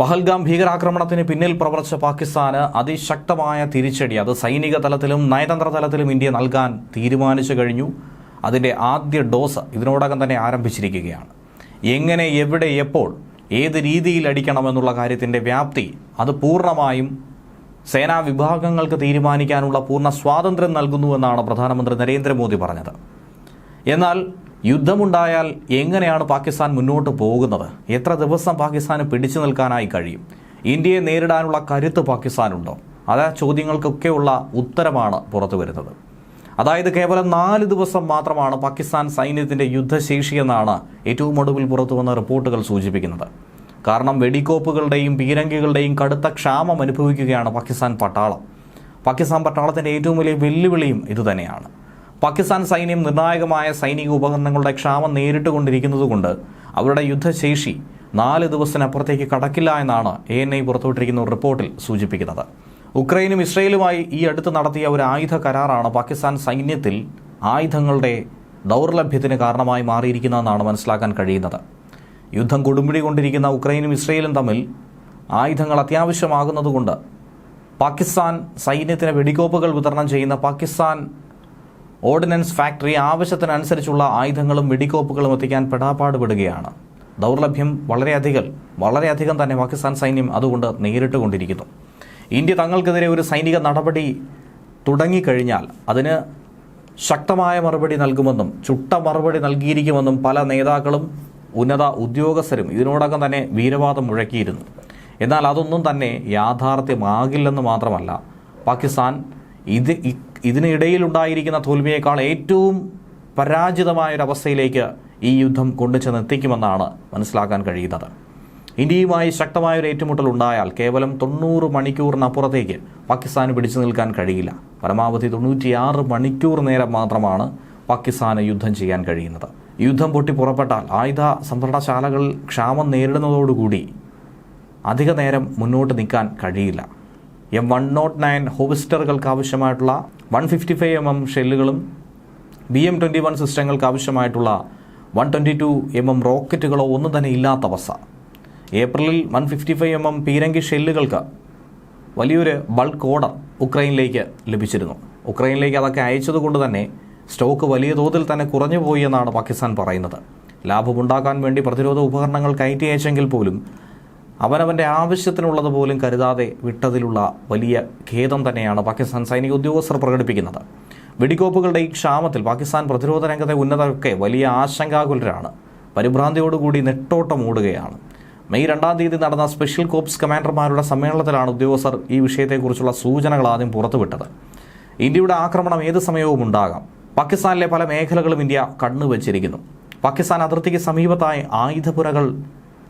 പഹൽഗാം ഭീകരാക്രമണത്തിന് പിന്നിൽ പ്രവർത്തിച്ച പാകിസ്ഥാന് അതിശക്തമായ തിരിച്ചടി. അത് സൈനിക തലത്തിലും നയതന്ത്ര തലത്തിലും ഇന്ത്യ നൽകാൻ തീരുമാനിച്ചു കഴിഞ്ഞു. അതിന്റെ ആദ്യ ഡോസ് ഇതിനോടകം തന്നെ ആരംഭിച്ചിരിക്കുകയാണ്. എങ്ങനെ എവിടെ എപ്പോൾ ഏത് രീതിയിൽ അടിക്കണമെന്നുള്ള കാര്യത്തിന്റെ വ്യാപ്തി അത് പൂർണമായും സേനാ വിഭാഗങ്ങൾക്ക് തീരുമാനിക്കാനുള്ള പൂർണ സ്വാതന്ത്ര്യം നൽകുന്നുവെന്നാണ് പ്രധാനമന്ത്രി നരേന്ദ്രമോദി പറഞ്ഞത്. എന്നാൽ യുദ്ധമുണ്ടായാൽ എങ്ങനെയാണ് പാകിസ്ഥാൻ മുന്നോട്ട് പോകുന്നത്? എത്ര ദിവസം പാകിസ്ഥാന് പിടിച്ചു നിൽക്കാനായി കഴിയും? ഇന്ത്യയെ നേരിടാനുള്ള കരുത്ത് പാകിസ്ഥാനുണ്ടോ? അത് ചോദ്യങ്ങൾക്കൊക്കെയുള്ള ഉത്തരമാണ് പുറത്തു വരുന്നത്. അതായത് കേവലം നാല് ദിവസം മാത്രമാണ് പാകിസ്ഥാൻ സൈന്യത്തിന്റെ യുദ്ധശേഷി എന്നാണ് ഏറ്റവും ഒടുവിൽ പുറത്തു വന്ന റിപ്പോർട്ടുകൾ സൂചിപ്പിക്കുന്നത്. കാരണം വെടിക്കോപ്പുകളുടെയും പീരങ്കികളുടെയും കടുത്ത ക്ഷാമം അനുഭവിക്കുകയാണ് പാകിസ്ഥാൻ പട്ടാളം. പാകിസ്ഥാൻ പട്ടാളത്തിന്റെ ഏറ്റവും വലിയ വെല്ലുവിളിയും ഇതുതന്നെയാണ്. പാകിസ്ഥാൻ സൈന്യം നിർണായകമായ സൈനിക ഉപകരണങ്ങളുടെ ക്ഷാമം നേരിട്ട് കൊണ്ടിരിക്കുന്നതുകൊണ്ട് അവരുടെ യുദ്ധശേഷി നാല് ദിവസത്തിനപ്പുറത്തേക്ക് കടക്കില്ല എന്നാണ് എ എൻ ഐ പുറത്തുവിട്ടിരിക്കുന്ന റിപ്പോർട്ടിൽ സൂചിപ്പിക്കുന്നത്. ഉക്രൈനും ഇസ്രയേലുമായി ഈ അടുത്ത് നടത്തിയ ഒരു ആയുധ കരാറാണ് പാകിസ്ഥാൻ സൈന്യത്തിൽ ആയുധങ്ങളുടെ ദൗർലഭ്യത്തിന് കാരണമായി മാറിയിരിക്കുന്നതെന്നാണ് മനസ്സിലാക്കാൻ കഴിയുന്നത്. യുദ്ധം കൊടുമ്പിടി കൊണ്ടിരിക്കുന്ന ഉക്രൈനും ഇസ്രയേലും തമ്മിൽ ആയുധങ്ങൾ അത്യാവശ്യമാകുന്നതുകൊണ്ട് പാകിസ്ഥാൻ സൈന്യത്തിന് വെടിക്കോപ്പുകൾ വിതരണം ചെയ്യുന്ന പാകിസ്ഥാൻ ഓർഡിനൻസ് ഫാക്ടറി ആവശ്യത്തിനനുസരിച്ചുള്ള ആയുധങ്ങളും വെടിക്കോപ്പുകളും എത്തിക്കാൻ പെടാപ്പാടുപെടുകയാണ് ദൗർലഭ്യം വളരെയധികം വളരെയധികം തന്നെ പാകിസ്ഥാൻ സൈന്യം അതുകൊണ്ട് നേരിട്ടുകൊണ്ടിരിക്കുന്നു. ഇന്ത്യ തങ്ങൾക്കെതിരെ ഒരു സൈനിക നടപടി തുടങ്ങിക്കഴിഞ്ഞാൽ അതിന് ശക്തമായ മറുപടി നൽകുമെന്നും ചുട്ട മറുപടി നൽകിയിരിക്കുമെന്നും പല നേതാക്കളും ഉന്നത ഉദ്യോഗസ്ഥരും ഇതിനോടകം തന്നെ വീരവാദം മുഴക്കിയിരുന്നു. എന്നാൽ അതൊന്നും തന്നെ യാഥാർത്ഥ്യമാകില്ലെന്ന് മാത്രമല്ല പാകിസ്ഥാൻ ഇത് ഇതിനിടയിലുണ്ടായിരിക്കുന്ന തോൽവിയേക്കാൾ ഏറ്റവും പരാജിതമായൊരവസ്ഥയിലേക്ക് ഈ യുദ്ധം കൊണ്ടുചെന്നെത്തിക്കുമെന്നാണ് മനസ്സിലാക്കാൻ കഴിയുന്നത്. ഇന്ത്യയുമായി ശക്തമായൊരു ഏറ്റുമുട്ടൽ ഉണ്ടായാൽ കേവലം തൊണ്ണൂറ് മണിക്കൂറിനപ്പുറത്തേക്ക് പാകിസ്ഥാന് പിടിച്ചു നിൽക്കാൻ കഴിയില്ല. പരമാവധി തൊണ്ണൂറ്റിയാറ് മണിക്കൂർ നേരം മാത്രമാണ് പാകിസ്ഥാന് യുദ്ധം ചെയ്യാൻ കഴിയുന്നത്. യുദ്ധം പൊട്ടി പുറപ്പെട്ടാൽ ആയുധ സംഭരണശാലകൾ ക്ഷാമം നേരിടുന്നതോടുകൂടി അധിക നേരം മുന്നോട്ട് നിൽക്കാൻ കഴിയില്ല. എം വൺ നോട്ട് നയൻ ഹോവിസ്റ്ററുകൾക്ക് ആവശ്യമായിട്ടുള്ള one fifty five M M ഷെല്ലുകളും B M twenty one സിസ്റ്റങ്ങൾക്ക് ആവശ്യമായിട്ടുള്ള one twenty two M M റോക്കറ്റുകളോ ഒന്നും തന്നെ ഇല്ലാത്ത അവസ്ഥ. ഏപ്രിലിൽ one fifty five M M പീരങ്കി ഷെല്ലുകൾക്ക് വലിയൊരു ബൾക്ക് ഓർഡർ ഉക്രൈനിലേക്ക് ലഭിച്ചിരുന്നു. ഉക്രൈനിലേക്ക് അതൊക്കെ അയച്ചതുകൊണ്ട് തന്നെ സ്റ്റോക്ക് വലിയ തോതിൽ തന്നെ കുറഞ്ഞു പോയി എന്നാണ് പാകിസ്ഥാൻ പറയുന്നത്. ലാഭമുണ്ടാക്കാൻ വേണ്ടി പ്രതിരോധ ഉപകരണങ്ങൾ കയറ്റി അയച്ചെങ്കിൽ പോലും അവനവന്റെ ആവശ്യത്തിനുള്ളത് പോലും കരുതാതെ വിട്ടതിലുള്ള വലിയ ഖേദം തന്നെയാണ് പാകിസ്ഥാൻ സൈനിക ഉദ്യോഗസ്ഥർ പ്രകടിപ്പിക്കുന്നത്. വെടിക്കോപ്പുകളുടെ ഈ ക്ഷാമത്തിൽ പാകിസ്ഥാൻ പ്രതിരോധ രംഗത്തെ ഉന്നതരൊക്കെ വലിയ ആശങ്കാകുലരാണ്. പരിഭ്രാന്തിയോടുകൂടി നെട്ടോട്ടം ഓടുകയാണ് മെയ് രണ്ടാം തീയതി നടന്ന സ്പെഷ്യൽ കോപ്സ് കമാൻഡർമാരുടെ സമ്മേളനത്തിലാണ് ഉദ്യോഗസ്ഥർ ഈ വിഷയത്തെക്കുറിച്ചുള്ള സൂചനകൾ ആദ്യം പുറത്തുവിട്ടത്. ഇന്ത്യയുടെ ആക്രമണം ഏത് സമയവും ഉണ്ടാകാം. പാകിസ്ഥാനിലെ പല മേഖലകളും ഇന്ത്യ കണ്ണുവച്ചിരിക്കുന്നു. പാകിസ്ഥാൻ അതിർത്തിക്ക് സമീപത്തായി ആയുധപുരകൾ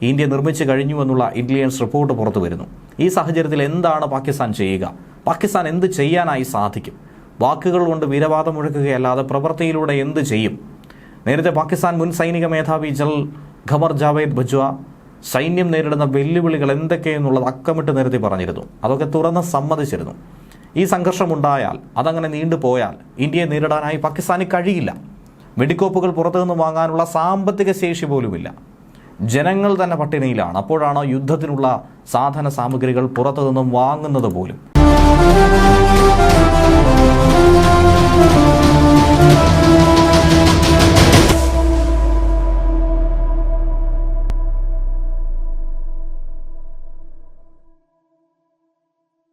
ഇന്ത്യ നിർമ്മിച്ചു കഴിഞ്ഞു എന്നുള്ള റിപ്പോർട്ട് പുറത്തു വരുന്നു. ഈ സാഹചര്യത്തിൽ എന്താണ് പാകിസ്ഥാൻ ചെയ്യുക? പാകിസ്ഥാൻ എന്ത് ചെയ്യാനായി സാധിക്കും? വാക്കുകൾ കൊണ്ട് വീരവാദം മുഴക്കുകയല്ലാതെ പ്രവൃത്തിയിലൂടെ എന്ത് ചെയ്യും? നേരത്തെ പാകിസ്ഥാൻ മുൻ സൈനിക മേധാവി ജനറൽ ഖമർ ജാവേദ് ബജ്വ സൈന്യം നേരിടുന്ന വെല്ലുവിളികൾ എന്തൊക്കെയെന്നുള്ളത് അക്കമിട്ട് നിരത്തി പറഞ്ഞിരുന്നു. അതൊക്കെ തുറന്ന് സമ്മതിച്ചിരുന്നു. ഈ സംഘർഷമുണ്ടായാൽ അതങ്ങനെ നീണ്ടുപോയാൽ ഇന്ത്യയെ നേരിടാനായി പാകിസ്ഥാന് കഴിയില്ല. വെടിക്കോപ്പുകൾ പുറത്തുനിന്ന് വാങ്ങാനുള്ള സാമ്പത്തിക ശേഷി പോലുമില്ല. ജനങ്ങൾ തന്നെ പട്ടിണിയിലാണ്. അപ്പോഴാണ് യുദ്ധത്തിനുള്ള സാധന സാമഗ്രികൾ പുറത്തു നിന്നും വാങ്ങുന്നത് പോലും?